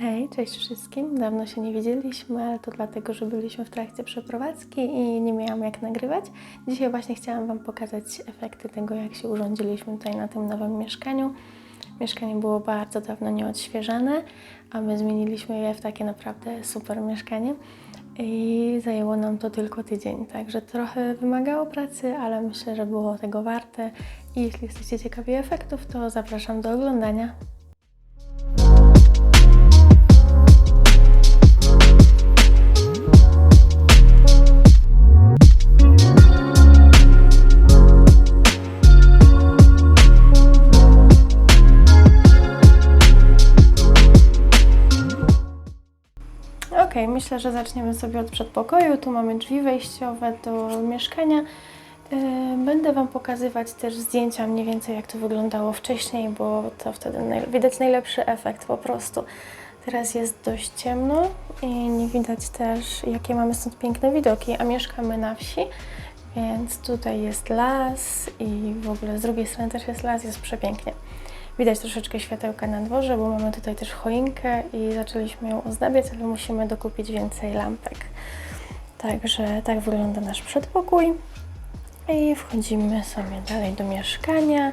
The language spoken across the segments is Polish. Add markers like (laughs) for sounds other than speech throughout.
Hej, cześć wszystkim. Dawno się nie widzieliśmy, ale to dlatego, że byliśmy w trakcie przeprowadzki i nie miałam jak nagrywać. Dzisiaj właśnie chciałam Wam pokazać efekty tego, jak się urządziliśmy tutaj na tym nowym mieszkaniu. Mieszkanie było bardzo dawno nieodświeżane, a my zmieniliśmy je w takie naprawdę super mieszkanie. I zajęło nam to tylko tydzień, także trochę wymagało pracy, ale myślę, że było tego warte. I jeśli jesteście ciekawi efektów, to zapraszam do oglądania. Myślę, że zaczniemy sobie od przedpokoju. Tu mamy drzwi wejściowe do mieszkania. Yy, Będę Wam pokazywać też zdjęcia mniej więcej jak to wyglądało wcześniej, bo to wtedy widać najlepszy efekt po prostu. Teraz jest dość ciemno i nie widać też jakie mamy stąd piękne widoki, a mieszkamy na wsi, więc tutaj jest las i w ogóle z drugiej strony też jest las, jest przepięknie. Widać troszeczkę światełka na dworze, bo mamy tutaj też choinkę i zaczęliśmy ją ozdabiać, ale musimy dokupić więcej lampek. Także tak wygląda nasz przedpokój. I wchodzimy sobie dalej do mieszkania.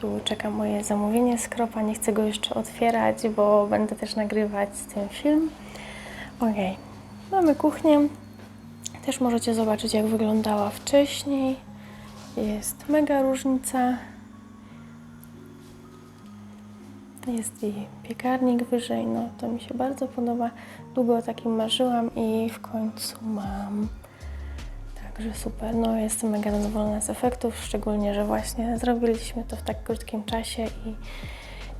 Tu czeka moje zamówienie z kropa. Nie chcę go jeszcze otwierać, bo będę też nagrywać tym film. Ok, mamy kuchnię. Też możecie zobaczyć, jak wyglądała wcześniej. Jest mega różnica. Jest i piekarnik wyżej, no to mi się bardzo podoba. Długo o takim marzyłam i w końcu mam. Także super, no jestem mega zadowolona z efektów, szczególnie, że właśnie zrobiliśmy to w tak krótkim czasie i,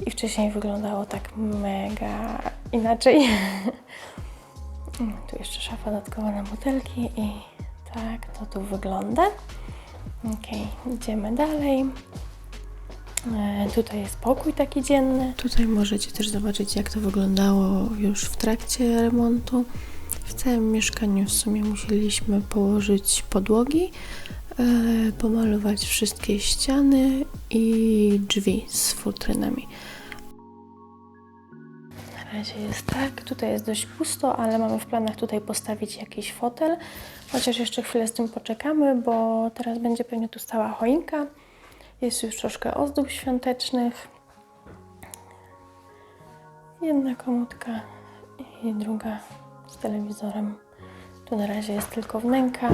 i wcześniej wyglądało tak mega inaczej. (laughs) tu jeszcze szafa dodatkowa na butelki i tak to tu wygląda. Ok, idziemy dalej. E, Tutaj jest pokój taki dzienny. Tutaj możecie też zobaczyć, jak to wyglądało już w trakcie remontu. W całym mieszkaniu w sumie musieliśmy położyć podłogi, e, pomalować wszystkie ściany i drzwi z futrynami. Na razie jest tak, tutaj jest dość pusto, ale mamy w planach tutaj postawić jakiś fotel, chociaż jeszcze chwilę z tym poczekamy, bo teraz będzie pewnie tu stała choinka. Jest już troszkę ozdób świątecznych. Jedna komódka i druga z telewizorem. Tu na razie jest tylko wnęka.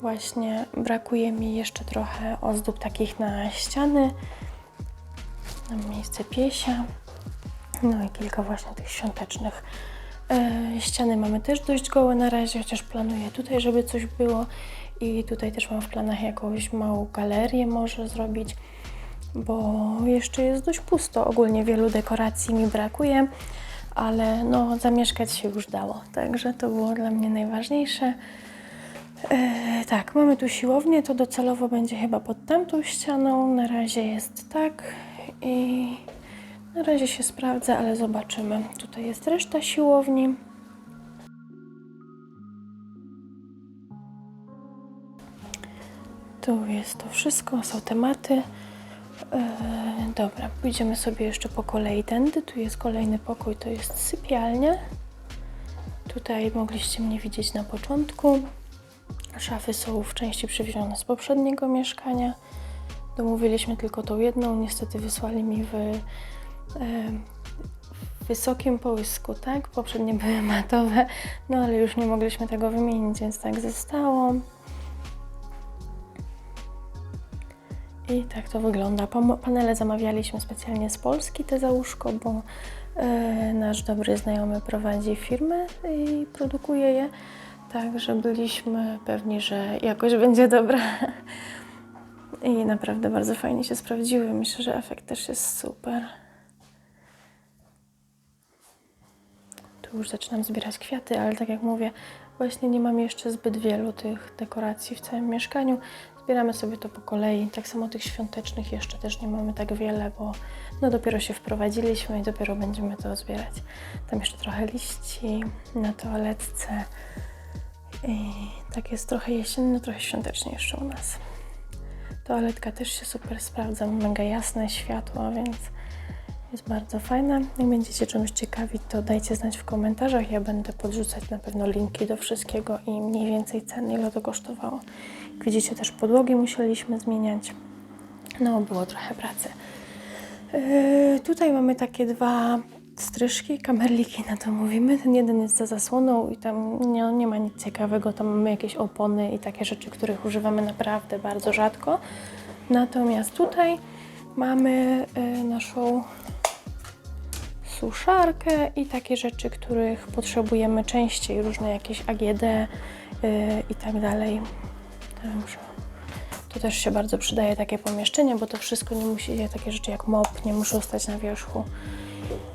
Właśnie brakuje mi jeszcze trochę ozdób takich na ściany, na miejsce piesia. No i kilka właśnie tych świątecznych. E, ściany mamy też dość gołe na razie, chociaż planuję tutaj, żeby coś było. I tutaj też mam w planach jakąś małą galerię może zrobić, bo jeszcze jest dość pusto. Ogólnie wielu dekoracji mi brakuje, ale no zamieszkać się już dało, także to było dla mnie najważniejsze. E, tak, mamy tu siłownię, to docelowo będzie chyba pod tamtą ścianą. Na razie jest tak i na razie się sprawdza, ale zobaczymy. Tutaj jest reszta siłowni. Tu jest to wszystko, są tematy. E, dobra, pójdziemy sobie jeszcze po kolei tędy. Tu jest kolejny pokój, to jest sypialnia. Tutaj mogliście mnie widzieć na początku. Szafy są w części przywiezione z poprzedniego mieszkania. Domówiliśmy tylko tą jedną, niestety wysłali mi w w wysokim połysku, tak? Poprzednie były matowe, no ale już nie mogliśmy tego wymienić, więc tak zostało. I tak to wygląda. Panele zamawialiśmy specjalnie z Polski, te za łóżko, bo e, nasz dobry znajomy prowadzi firmę i produkuje je. Także byliśmy pewni, że jakość będzie dobra. I naprawdę bardzo fajnie się sprawdziły. Myślę, że efekt też jest super. Tu już zaczynam zbierać kwiaty, ale tak jak mówię, właśnie nie mam jeszcze zbyt wielu tych dekoracji w całym mieszkaniu. Zbieramy sobie to po kolei. Tak samo tych świątecznych jeszcze też nie mamy tak wiele, bo no dopiero się wprowadziliśmy i dopiero będziemy to zbierać. Tam jeszcze trochę liści na toaletce. I tak jest trochę jesienno, trochę świątecznie jeszcze u nas. Toaletka też się super sprawdza, mega jasne światło, więc Jest bardzo fajna. Jak będziecie czymś ciekawi, to dajcie znać w komentarzach. Ja będę podrzucać na pewno linki do wszystkiego i mniej więcej ceny, ile to kosztowało. Jak widzicie, też podłogi musieliśmy zmieniać. No, było trochę pracy. Yy, tutaj mamy takie dwa stryżki, kamerliki na to mówimy. Ten jeden jest za zasłoną i tam nie, nie ma nic ciekawego. Tam mamy jakieś opony i takie rzeczy, których używamy naprawdę bardzo rzadko. Natomiast tutaj mamy yy, naszą suszarkę i takie rzeczy, których potrzebujemy częściej, różne jakieś AGD yy, i tak dalej. To też się bardzo przydaje takie pomieszczenie, bo to wszystko nie musi, takie rzeczy jak mop nie muszą stać na wierzchu.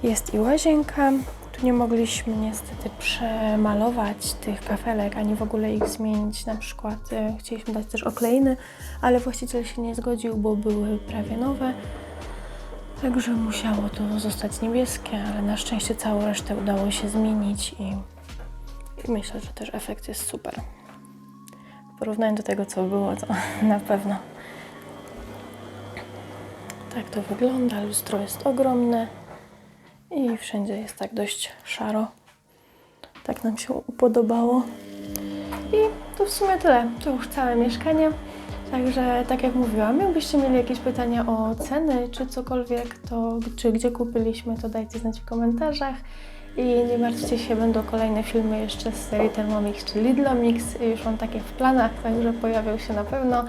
Jest i łazienka. Tu nie mogliśmy niestety przemalować tych kafelek, ani w ogóle ich zmienić. Na przykład e, chcieliśmy dać też okleiny, ale właściciel się nie zgodził, bo były prawie nowe. Także musiało to zostać niebieskie, ale na szczęście całą resztę udało się zmienić i, i myślę, że też efekt jest super. W porównaniu do tego, co było, to (laughs) na pewno. Tak to wygląda. Lustro jest ogromne i wszędzie jest tak dość szaro. Tak nam się upodobało. I to w sumie tyle. To już całe mieszkanie. Także tak jak mówiłam, jakbyście mieli jakieś pytania o ceny czy cokolwiek, to czy gdzie kupiliśmy, to dajcie znać w komentarzach. I nie martwcie się, będą kolejne filmy jeszcze z serii Thermomix czy Lidlomix. Już mam takie w planach, także pojawią się na pewno.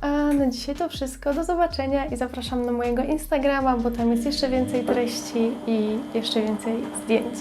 A na dzisiaj to wszystko. Do zobaczenia i zapraszam na mojego Instagrama, bo tam jest jeszcze więcej treści i jeszcze więcej zdjęć.